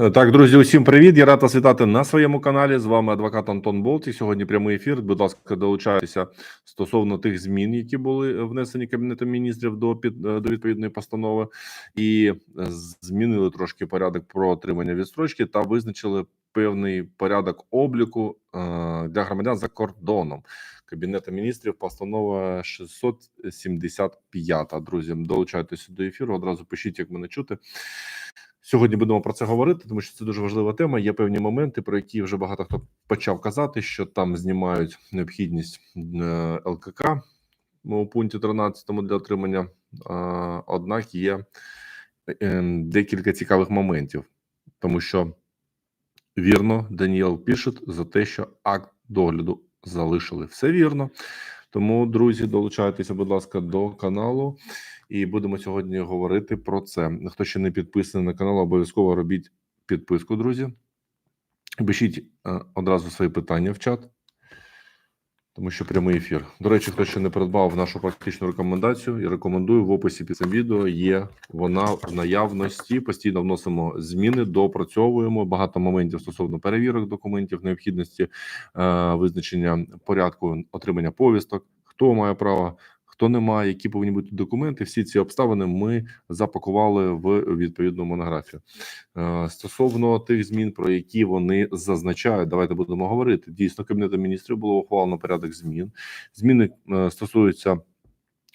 Так, друзі, усім привіт. Я рад вас вітати на своєму каналі. З вами адвокат Антон Болтік. Сьогодні прямий ефір. Будь ласка, долучайтеся стосовно тих змін, які були внесені кабінетом міністрів до під до відповідної постанови, і змінили трошки порядок про отримання відстрочки та визначили певний порядок обліку е, для громадян за кордоном. Кабінету міністрів постанова 675. Друзі, долучайтеся до ефіру. Одразу пишіть, як мене чути. Сьогодні будемо про це говорити, тому що це дуже важлива тема. Є певні моменти, про які вже багато хто почав казати, що там знімають необхідність е, ЛКК у пункті 13 для отримання. Однак є е, декілька цікавих моментів, тому що вірно Даніел пише за те, що акт догляду залишили. Все вірно. Тому, друзі, долучайтеся, будь ласка, до каналу, і будемо сьогодні говорити про це. Хто ще не підписаний на канал, обов'язково робіть підписку, друзі. Пишіть е, одразу свої питання в чат, тому що прямий ефір. До речі, хто ще не придбав нашу практичну рекомендацію, я рекомендую в описі під цим відео. Є вона в наявності. Постійно вносимо зміни, допрацьовуємо багато моментів стосовно перевірок документів, необхідності е, визначення порядку отримання повісток, хто має право. Хто не має, які повинні бути документи, всі ці обставини ми запакували в відповідну монографію. Е, стосовно тих змін, про які вони зазначають, давайте будемо говорити. Дійсно, кабінетом міністрів було ухвалено порядок змін. Зміни е, стосуються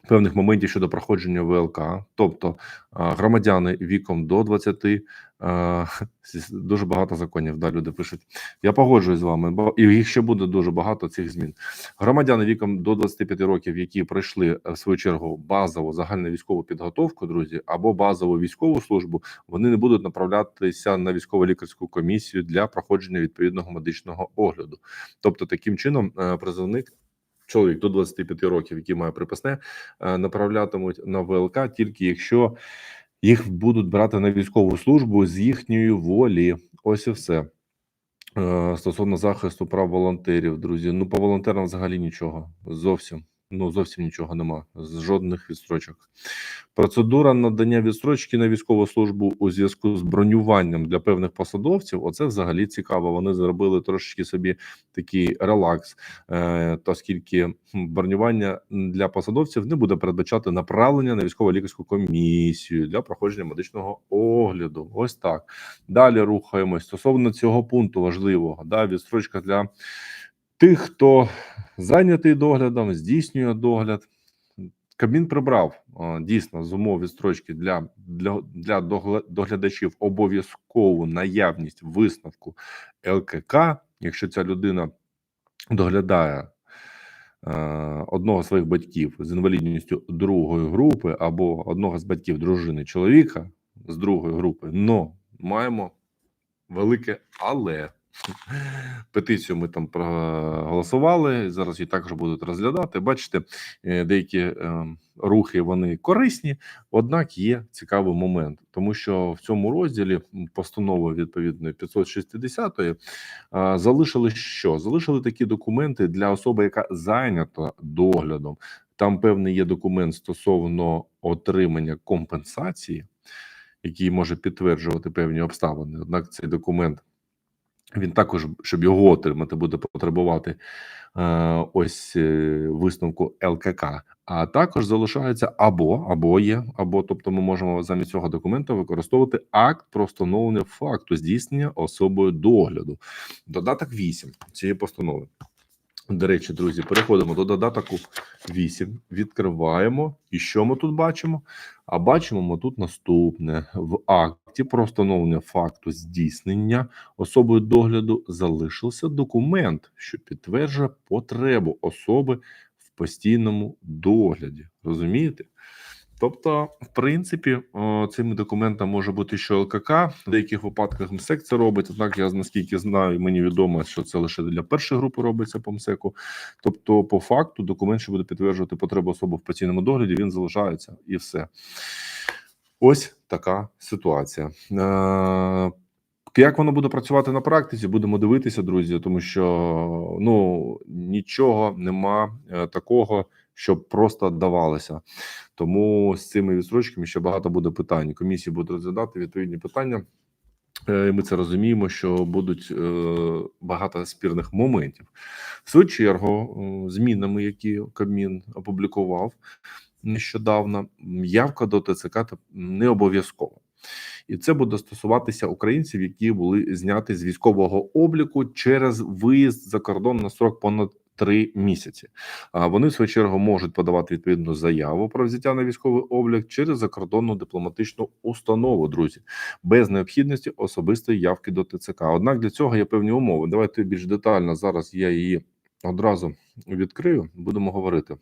певних моментів щодо проходження ВЛК, тобто громадяни віком до 20, дуже багато законів. Да, люди пишуть. Я погоджуюсь з вами, бо і їх ще буде дуже багато цих змін. Громадяни віком до 25 років, які пройшли е, в свою чергу базову загальну військову підготовку, друзі, або базову військову службу, вони не будуть направлятися на військово лікарську комісію для проходження відповідного медичного огляду. Тобто, таким чином, е, призовник чоловік до 25 років, який має приписне, е, направлятимуть на ВЛК тільки якщо їх будуть брати на військову службу з їхньої волі. Ось і все. Е, стосовно захисту прав волонтерів, друзі. Ну по волонтерам взагалі нічого зовсім. Ну зовсім нічого нема з жодних відстрочок. Процедура надання відстрочки на військову службу у зв'язку з бронюванням для певних посадовців. Оце взагалі цікаво. Вони зробили трошечки собі такий релакс, е, оскільки бронювання для посадовців не буде передбачати направлення на військово-лікарську комісію для проходження медичного огляду. Ось так далі рухаємось стосовно цього пункту важливого да відстрочка для тих, хто зайнятий доглядом, здійснює догляд. Кабмін прибрав дійсно з умов відстрочки для для, для доглядачів обов'язкову наявність висновку ЛКК, якщо ця людина доглядає е, одного з своїх батьків з інвалідністю другої групи або одного з батьків дружини чоловіка з другої групи, но маємо велике але. Петицію ми там проголосували. Зараз її також будуть розглядати. Бачите, е, деякі е, рухи вони корисні, однак є цікавий момент, тому що в цьому розділі постанови відповідної 560 е, залишили що? Залишили такі документи для особи, яка зайнята доглядом. Там певний є документ стосовно отримання компенсації, який може підтверджувати певні обставини. Однак цей документ. Він також, щоб його отримати, буде потребувати е, ось е, висновку ЛКК. А також залишається або або є, або тобто, ми можемо замість цього документу використовувати акт про встановлення факту здійснення особою догляду. Додаток 8 цієї постанови. До речі, друзі, переходимо до додатку 8, відкриваємо. І що ми тут бачимо? А бачимо ми тут наступне: в акті про встановлення факту здійснення особою догляду залишився документ, що підтверджує потребу особи в постійному догляді. Розумієте? Тобто, в принципі, цим документом може бути що ЛКК, в деяких випадках МСЕК це робить. Однак я наскільки знаю, мені відомо, що це лише для першої групи робиться по МСЕКу. Тобто, по факту, документ, що буде підтверджувати потребу особи в постійному догляді, він залишається і все. Ось така ситуація. Е, як воно буде працювати на практиці, будемо дивитися, друзі, тому що ну нічого нема е, такого, щоб просто давалося. Тому з цими відстрочками ще багато буде питань. Комісії будуть розглядати відповідні питання. Е, Ми це розуміємо, що будуть е, багато спірних моментів. В свою чергу, змінами, які Кабмін опублікував нещодавно, явка до ТЦК не обов'язкова. І це буде стосуватися українців, які були зняті з військового обліку через виїзд за кордон на срок понад три місяці. Вони в свою чергу можуть подавати відповідну заяву про взяття на військовий облік через закордонну дипломатичну установу, друзі, без необхідності особистої явки до ТЦК. Однак для цього є певні умови. Давайте більш детально зараз я її одразу відкрию. Будемо говорити.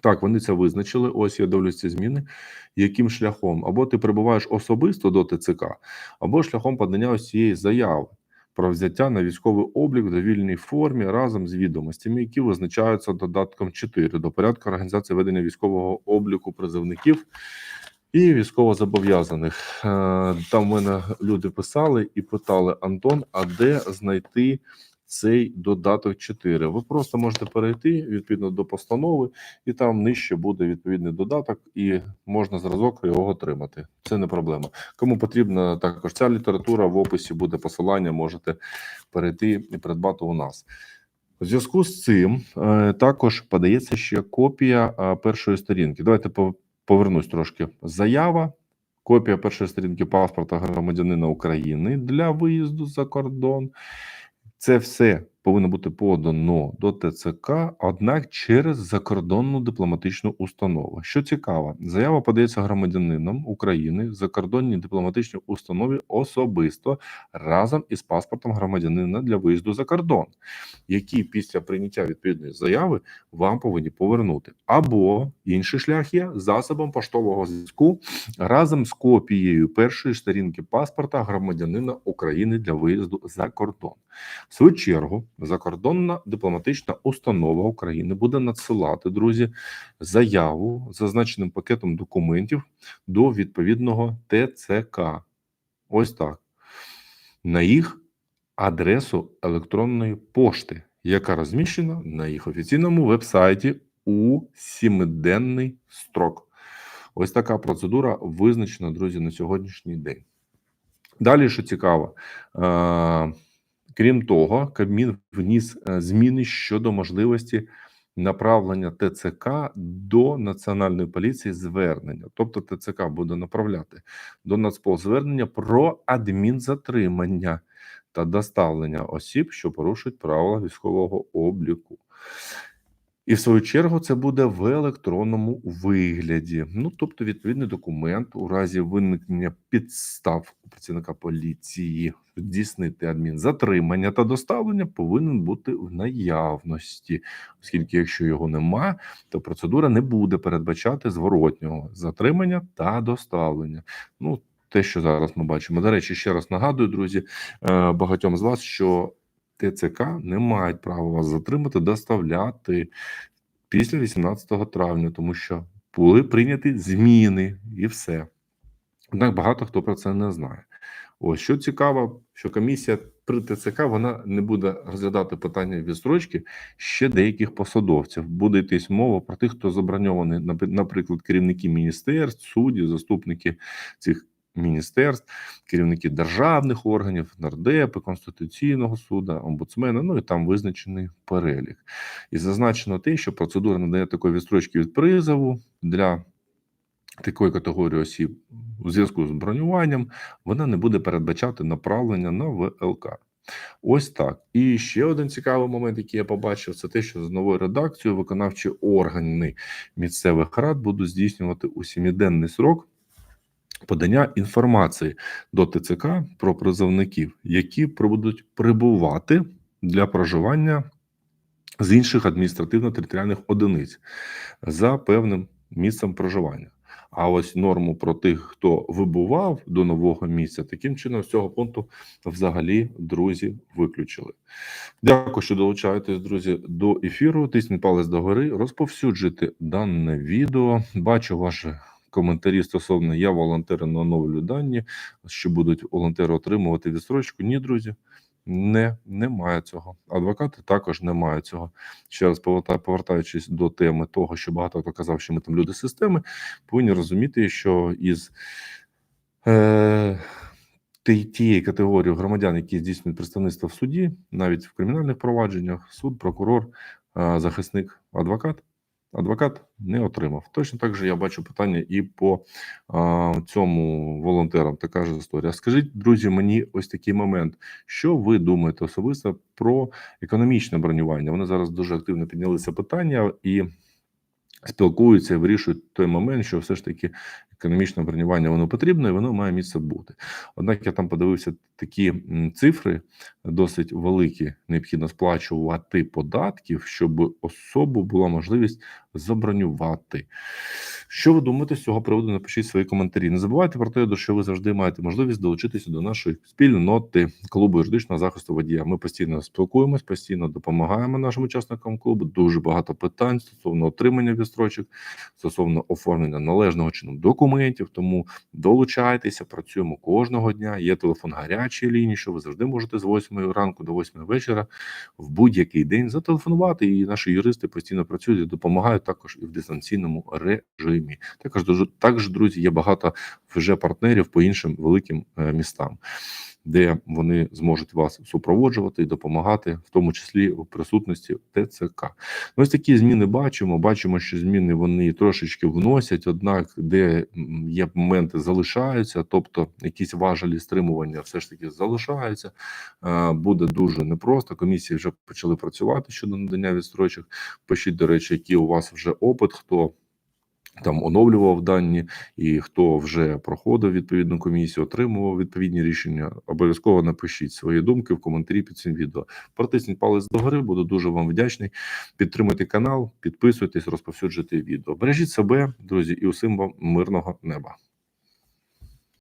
Так, вони це визначили. Ось я дивлюсь ці зміни. Яким шляхом? Або ти прибуваєш особисто до ТЦК, або шляхом подання ось цієї заяви про взяття на військовий облік в довільній формі разом з відомостями, які визначаються додатком 4 до порядку організації ведення військового обліку призовників і військовозобов'язаних. Е, Там в мене люди писали і питали Антон, а де знайти цей додаток 4? Ви просто можете перейти відповідно до постанови, і там нижче буде відповідний додаток, і можна зразок його отримати. Це не проблема. Кому потрібна також ця література в описі буде посилання, можете перейти і придбати у нас. У зв'язку з цим е, також подається ще копія е, першої сторінки. Давайте по- повернусь трошки. Заява, копія першої сторінки паспорта громадянина України для виїзду за кордон. Це все повинно бути подано до ТЦК, однак через закордонну дипломатичну установу. Що цікаво, заява подається громадянином України в закордонній дипломатичній установі особисто разом із паспортом громадянина для виїзду за кордон, які після прийняття відповідної заяви вам повинні повернути. Або інший шлях є засобом поштового зв'язку разом з копією першої сторінки паспорта громадянина України для виїзду за кордон. В свою чергу, закордонна дипломатична установа України буде надсилати друзі заяву зазначеним пакетом документів до відповідного ТЦК. Ось так. На їх адресу електронної пошти, яка розміщена на їх офіційному вебсайті у сімиденний строк. Ось така процедура визначена, друзі, на сьогоднішній день. Далі, що цікаво, е, крім того, Кабмін вніс е, зміни щодо можливості направлення ТЦК до Національної поліції звернення. Тобто ТЦК буде направляти до Нацпол звернення про адмінзатримання та доставлення осіб, що порушують правила військового обліку. І в свою чергу це буде в електронному вигляді. Ну тобто, відповідний документ у разі виникнення підстав працівника поліції здійснити адмінзатримання та доставлення повинен бути в наявності, оскільки, якщо його нема, то процедура не буде передбачати зворотнього затримання та доставлення. Ну те, що зараз ми бачимо. До речі, ще раз нагадую, друзі, е, багатьом з вас, що ТЦК не мають права вас затримати, доставляти після 18 травня, тому що були прийняті зміни і все. Однак багато хто про це не знає. Ось що цікаво, що комісія при ТЦК вона не буде розглядати питання відстрочки ще деяких посадовців. Буде йтись мова про тих, хто заброньований, наприклад, керівники міністерств, судді, заступники цих міністерств, керівники державних органів, нардепи, конституційного суду, омбудсмена. Ну і там визначений перелік. І зазначено те, що процедура надає такої відстрочки від призову для такої категорії осіб у зв'язку з бронюванням, вона не буде передбачати направлення на ВЛК. Ось так. І ще один цікавий момент, який я побачив, це те, що з новою редакцією виконавчі органи місцевих рад будуть здійснювати у сіміденний срок подання інформації до ТЦК про призовників, які будуть прибувати для проживання з інших адміністративно-територіальних одиниць за певним місцем проживання. А ось норму про тих, хто вибував до нового місця, таким чином з цього пункту взагалі друзі виключили. Дякую, що долучаєтесь, друзі, до ефіру. Тисніть палець догори, розповсюджуйте дане відео. Бачу ваші коментарі стосовно я волонтери на оновлю дані, що будуть волонтери отримувати відстрочку. Ні, друзі. Не, немає цього. Адвокати також не мають цього. Ще раз повертаючись до теми того, що багато хто казав, що ми там люди системи, повинні розуміти, що із е, ті- тієї категорії громадян, які здійснюють представництво в суді, навіть в кримінальних провадженнях, суд, прокурор, захисник, адвокат. Адвокат не отримав. Точно так же я бачу питання і по а, цьому волонтерам. Така ж історія. Скажіть, друзі, мені ось такий момент. Що ви думаєте особисто про економічне бронювання? Вони зараз дуже активно підняли це питання і спілкуються і вирішують той момент, що все ж таки економічне бронювання воно потрібно і воно має місце бути. Однак я там подивився такі цифри досить великі. Необхідно сплачувати податків, щоб особу була можливість забронювати. Що ви думаєте з цього приводу? Напишіть свої коментарі. Не забувайте про те, що ви завжди маєте можливість долучитися до нашої спільноти клубу юридичного захисту водія. Ми постійно спілкуємось, постійно допомагаємо нашим учасникам клубу. Дуже багато питань стосовно отримання відстрочок, стосовно оформлення належного чином документів. Тому долучайтеся, працюємо кожного дня. Є телефон гарячої лінії, що ви завжди можете з 8 ранку до 8 вечора в будь-який день зателефонувати. І наші юристи постійно працюють і допомагають також і в дистанційному режимі. Також також, друзі, є багато вже партнерів по іншим великим е, містам. Де вони зможуть вас супроводжувати і допомагати, в тому числі у присутності ТЦК. Ну, ось такі зміни бачимо. Бачимо, що зміни вони трошечки вносять, однак, де є моменти, залишаються, тобто якісь важелі стримування все ж таки залишаються. Е, Буде дуже непросто. Комісії вже почали працювати щодо надання відстрочок. Пишіть, до речі, який у вас вже опит, хто. Там оновлював дані, і хто вже проходив відповідну комісію, отримував відповідні рішення. Обов'язково напишіть свої думки в коментарі під цим відео. Протисніть палець догори, буду дуже вам вдячний. Підтримуйте канал, підписуйтесь, розповсюджуйте відео. Бережіть себе, друзі, і усім вам мирного неба.